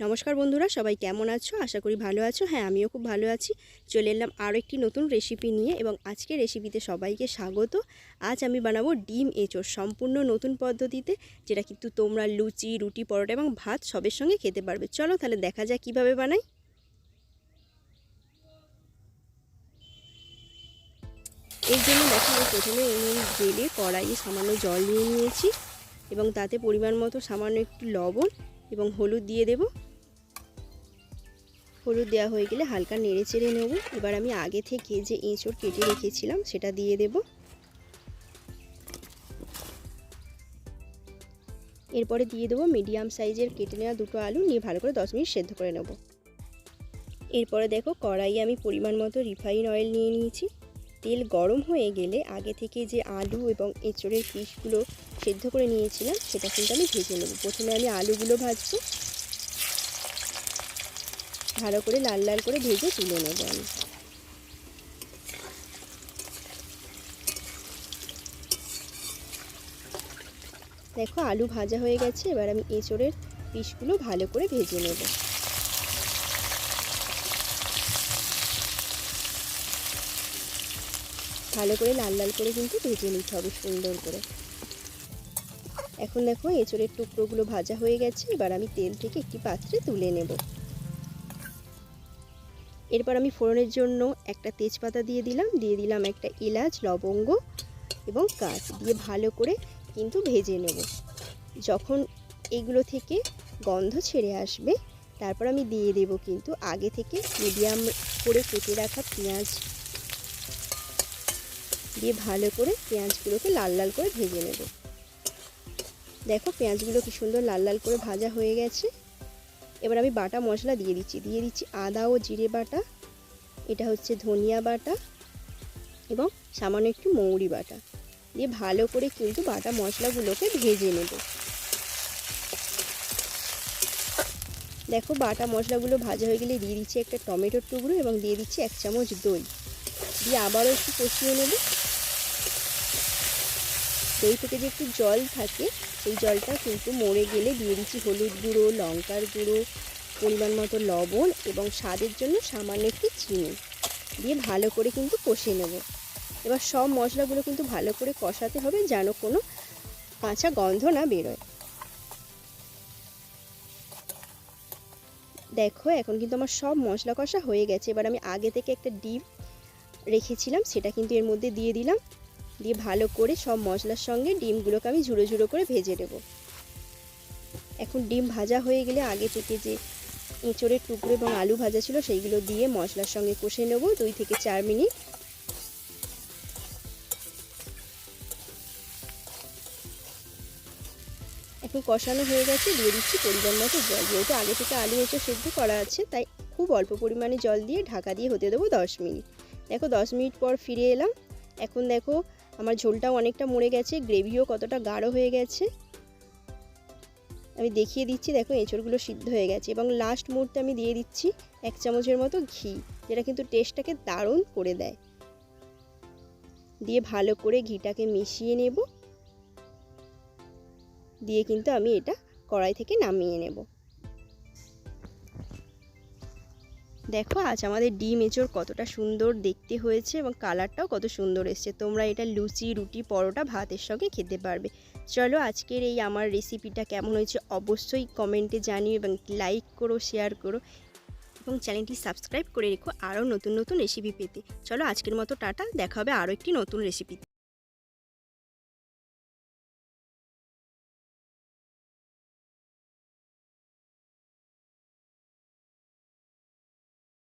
নমস্কার বন্ধুরা, সবাই কেমন আছো? আশা করি ভালো আছো। হ্যাঁ আমিও খুব ভালো আছি। চলে এলাম আরও একটি নতুন রেসিপি নিয়ে এবং আজকে রেসিপিতে সবাইকে স্বাগত। আজ আমি বানাবো ডিম এঁচোড়, সম্পূর্ণ নতুন পদ্ধতিতে, যেটা কিন্তু তোমরা লুচি, রুটি, পরোটা এবং ভাত সবের সঙ্গে খেতে পারবে। চলো তাহলে দেখা যাক কীভাবে বানাই। এর জন্য দেখো, আমি প্রথমে উনুন জেলে কড়াইয়ে সামান্য জল নিয়ে নিয়েছি এবং তাতে পরিমাণ মতো সামান্য একটু লবণ এবং হলুদ দিয়ে দেব। হলুদ দেওয়া হয়ে গেলে হালকা নেড়ে চেড়ে নেব। এবার আমি আগে থেকে যে এঁচড় কেটে রেখেছিলাম সেটা দিয়ে দেব। এরপরে দিয়ে দেবো মিডিয়াম সাইজের কেটে নেওয়া দুটো আলু নিয়ে ভালো করে দশ মিনিট সেদ্ধ করে নেব। এরপরে দেখো কড়াইয়ে আমি পরিমাণ মতো রিফাইন অয়েল নিয়ে নিয়েছি। তেল গরম হয়ে গেলে আগে থেকে যে আলু এবং এঁচড়ের পিসগুলো সেদ্ধ করে নিয়েছিলাম সেটা কিন্তু আমি ভেজে নেব। প্রথমে আমি আলুগুলো ভাজবো ভালো করে লাল লাল করে ভেজে তুলে নেব আমি। দেখো আলু ভাজা হয়ে গেছে, এবার আমি এঁচড়ের পিসগুলো ভালো করে ভেজে নেব। ভালো করে লাল লাল করে কিন্তু ভেজে নিতে হবে সুন্দর করে। এখন দেখো এঁচড়ের টুকরোগুলো ভাজা হয়ে গেছে, এবার আমি তেল থেকে একটি পাত্রে তুলে নেব। এরপর আমি ফোড়নের জন্য একটা তেজপাতা দিয়ে দিলাম দিয়ে দিলাম একটা এলাচ, লবঙ্গ এবং কাঠ দিয়ে ভালো করে কিন্তু ভেজে নেব। যখন এগুলো থেকে গন্ধ ছেড়ে আসবে, তারপর আমি দিয়ে দেব কিন্তু আগে থেকে মিডিয়াম করে কেটে রাখা পেঁয়াজ। দিয়ে ভালো করে পেঁয়াজগুলোকে লাল লাল করে ভেজে নেব। দেখো পেঁয়াজগুলো কি সুন্দর লাল লাল করে ভাজা হয়ে গেছে। এবার আমি বাটা মশলা দিয়ে দিচ্ছি। দিয়ে দিচ্ছি আদা ও জিরে বাটা, এটা হচ্ছে ধনিয়া বাটা এবং সামান্য একটু মৌরি বাটা। দিয়ে ভালো করে কিন্তু বাটা মশলাগুলোকে ভেজে নেব। দেখো বাটা মশলাগুলো ভাজা হয়ে গেলে দিয়ে দিচ্ছি একটা টমেটোর টুকরো এবং দিয়ে দিচ্ছি এক চামচ দই। দিয়ে আবারও একটু কষিয়ে নেব। দই থেকে যে একটু জল থাকে, সেই জলটা কিন্তু মরে গেলে দিয়ে দিচ্ছি হলুদ গুঁড়ো, লঙ্কার গুঁড়ো, পরিমাণ মতো লবণ এবং স্বাদের জন্য সামান্য একটু চিনি দিয়ে ভালো করে কিন্তু কষে নেব। এবার সব মশলাগুলো কিন্তু ভালো করে কষাতে হবে যেন কোনো কাঁচা গন্ধ না বেরোয়। দেখো, এখন কিন্তু আমার সব মশলা কষা হয়ে গেছে। এবার আমি আগে থেকে একটা ডিম রেখেছিলাম, সেটা কিন্তু এর মধ্যে দিয়ে দিলাম। দিয়ে ভালো করে সব মশলার সঙ্গে ডিমগুলোকে আমি ঝুড়ো ঝুড়ো করে ভেজে নেব। এখন ডিম ভাজা হয়ে গেলে আগে থেকে যে এঁচড়ের টুকরো এবং আলু ভাজা ছিল সেইগুলো দিয়ে মশলার সঙ্গে কষে নেব দুই থেকে চার মিনিট। এখন কষানো হয়ে গেছে, দিয়ে দিচ্ছি পরিমাণ মতো জল। যেহেতু আগে থেকে আলু এঁচড় সেদ্ধ করা আছে, তাই খুব অল্প পরিমাণে জল দিয়ে ঢাকা দিয়ে হতে দেবো দশ মিনিট। দেখো দশ মিনিট পর ফিরে এলাম। এখন দেখো আমার ঝোলটাও অনেকটা মরে গেছে, গ্রেভিও কতটা গাঢ় হয়ে গেছে। আমি দেখিয়ে দিচ্ছি, দেখো এঁচড়গুলো সিদ্ধ হয়ে গেছে এবং লাস্ট মুহূর্তে আমি দিয়ে দিচ্ছি এক চামচের মতো ঘি, যেটা কিন্তু টেস্টটাকে দারুণ করে দেয়। দিয়ে ভালো করে ঘিটাকে মিশিয়ে নেব। দিয়ে কিন্তু আমি এটা কড়াই থেকে নামিয়ে নেব। দেখো, আজ আমাদের ডিম এঁচড় কতটা সুন্দর দেখতে হয়েছে এবং কালারটাও কত সুন্দর এসছে। তোমরা এটা লুচি, রুটি, পরোটা ভাতের সঙ্গে খেতে পারবে। চলো, আজকের এই আমার রেসিপিটা কেমন হয়েছে অবশ্যই কমেন্টে জানিও এবং লাইক করো শেয়ার করো এবং চ্যানেলটি সাবস্ক্রাইব করে রেখো আরও নতুন নতুন রেসিপি পেতে। চলো, আজকের মতো টাটা, দেখা হবে আরও একটি নতুন রেসিপিতে